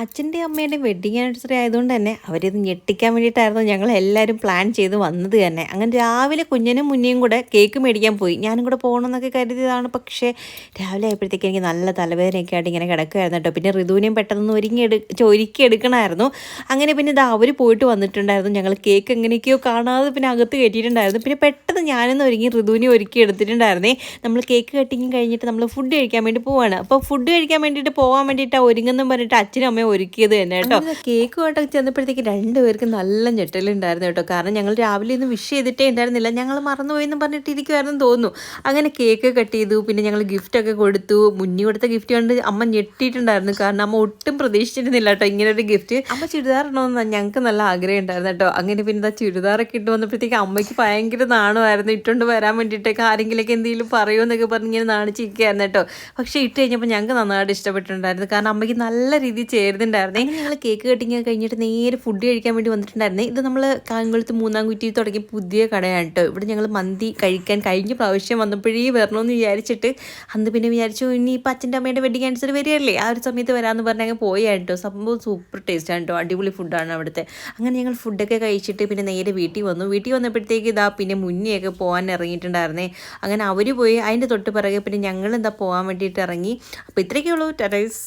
അച്ഛന്റെ അമ്മയുടെ wedding anniversary ആയതുകൊണ്ട് തന്നെ അവരിത് ഞെട്ടിക്കാൻ വേണ്ടിയിട്ടായിരുന്നു ഞങ്ങൾ എല്ലാവരും പ്ലാൻ ചെയ്ത് വന്നത് തന്നെ. അങ്ങനെ രാവിലെ കുഞ്ഞിനും മുന്നേയും കൂടെ കേക്ക് മേടിക്കാൻ പോയി. ഞാനും കൂടെ പോകണമെന്നൊക്കെ കരുതിയതാണ്. പക്ഷേ രാവിലെ ആയപ്പോഴത്തേക്ക് എനിക്ക് നല്ല തലവേദനയൊക്കെ ആയിട്ട് ഇങ്ങനെ കിടക്കുമായിരുന്നു കേട്ടോ. പിന്നെ ഋതുവിനെയും പെട്ടെന്ന് ഒരുങ്ങി എടു ഒരുക്കി എടുക്കണമായിരുന്നു അങ്ങനെ പിന്നെ ഇത് അവർ പോയിട്ട് വന്നിട്ടുണ്ടായിരുന്നു. ഞങ്ങൾ കേക്ക് എങ്ങനെയൊക്കെയോ കാണാതെ പിന്നെ അകത്ത് കയറ്റിയിട്ടുണ്ടായിരുന്നു. പിന്നെ പെട്ടെന്ന് ഞാനൊന്ന് ഒരുങ്ങി ഋതുവിനെ ഒരുക്കി എടുത്തിട്ടുണ്ടായിരുന്നേ. നമ്മൾ കേക്ക് കട്ടിങ് കഴിഞ്ഞിട്ട് നമ്മൾ ഫുഡ് കഴിക്കാൻ വേണ്ടി പോവാണ്. അപ്പോൾ ഫുഡ് കഴിക്കാൻ വേണ്ടിയിട്ട് പോകാൻ വേണ്ടിയിട്ട് ഒരുങ്ങുന്നെന്ന് പറഞ്ഞിട്ട് അച്ഛനും അമ്മയും ഒരുക്കിയത് തന്നെ കേട്ടോ. കേക്ക് കോട്ടൊക്കെ ചെന്നപ്പോഴത്തേക്ക് രണ്ടുപേർക്ക് നല്ല ഞെട്ടലുണ്ടായിരുന്നു കേട്ടോ. കാരണം ഞങ്ങൾ രാവിലെ ഒന്നും വിഷ് ചെയ്തിട്ടേ ഉണ്ടായിരുന്നില്ല. ഞങ്ങൾ മറന്നുപോയി എന്ന് പറഞ്ഞിട്ട് ഇരിക്കുമായിരുന്നു തോന്നുന്നു. അങ്ങനെ കേക്ക് കട്ട് ചെയ്തു. പിന്നെ ഞങ്ങൾ ഗിഫ്റ്റ് ഒക്കെ കൊടുത്തു. മുന്നി കൊടുത്ത ഗിഫ്റ്റ് കണ്ട് അമ്മ ഞെട്ടിയിട്ടുണ്ടായിരുന്നു. കാരണം അമ്മ ഒട്ടും പ്രതീക്ഷിച്ചിരുന്നില്ല കേട്ടോ ഇങ്ങനെ ഒരു ഗിഫ്റ്റ് അമ്മ ചുരിദാർ ഇടണമെന്ന് ഞങ്ങൾക്ക് നല്ല ആഗ്രഹം ഉണ്ടായിരുന്നു കേട്ടോ. അങ്ങനെ പിന്നെ ചുരിദാറൊക്കെ ഇട്ട് വന്നപ്പോഴത്തേക്ക് അമ്മയ്ക്ക് ഭയങ്കര നാണമായിരുന്നു. ഇട്ടുകൊണ്ട് വരാൻ വേണ്ടിയിട്ടൊക്കെ ആരെങ്കിലൊക്കെ എന്തെങ്കിലും പറയുമോ എന്നൊക്കെ പറഞ്ഞ് ഇങ്ങനെ നാണിച്ചിരിക്കുകയായിരുന്നു കേട്ടോ. പക്ഷേ ഇട്ട് കഴിഞ്ഞപ്പോൾ ഞങ്ങൾക്ക് നന്നായിട്ട് ഇഷ്ടപ്പെട്ടിട്ടുണ്ടായിരുന്നു. കാരണം അമ്മയ്ക്ക് നല്ല രീതിയിൽ ചേരുന്നുണ്ടായിരുന്നേ ഞങ്ങൾ കേക്ക് കട്ടിങ് കഴിഞ്ഞിട്ട് നേരെ ഫുഡ് കഴിക്കാൻ വേണ്ടി വന്നിട്ടുണ്ടായിരുന്നേ. ഇത് നമ്മൾ കാങ്ങുളത്ത് മൂന്നാം കുറ്റി തുടങ്ങിയ പുതിയ കടയാണ് കേട്ടോ ഇവിടെ ഞങ്ങൾ മന്തി കഴിക്കാൻ കഴിഞ്ഞ പ്രാവശ്യം വന്നപ്പോഴേ വരണമെന്ന് വിചാരിച്ചിട്ട് അന്ന് പിന്നെ വിചാരിച്ചു ഇനി ഇപ്പം അച്ഛന്റെ അമ്മയുടെ വെഡിങ് ആൻസർ വരികയല്ലേ? ആ ഒരു സമയത്ത് വരാമെന്ന് പറഞ്ഞ് അങ്ങ് പോയാണ് കേട്ടോ സംഭവം സൂപ്പർ ടേസ്റ്റ് ആണ് കേട്ടോ അടിപൊളി ഫുഡാണ് അവിടുത്തെ. അങ്ങനെ ഞങ്ങൾ ഫുഡൊക്കെ കഴിച്ചിട്ട് പിന്നെ നേരെ വീട്ടിൽ വന്നു. വീട്ടിൽ വന്നപ്പോഴത്തേക്ക് ഇതാ പിന്നെ മുന്നെയൊക്കെ പോകാൻ ഇറങ്ങിയിട്ടുണ്ടായിരുന്നേ. അങ്ങനെ അവർ പോയി. അതിന്റെ തൊട്ട് പിറകെ പിന്നെ ഞങ്ങൾ എന്താ പോകാൻ വേണ്ടിയിട്ട് ഇറങ്ങി. അപ്പോൾ ഇത്രയൊക്കെ ഉള്ളൂ ടെറസ്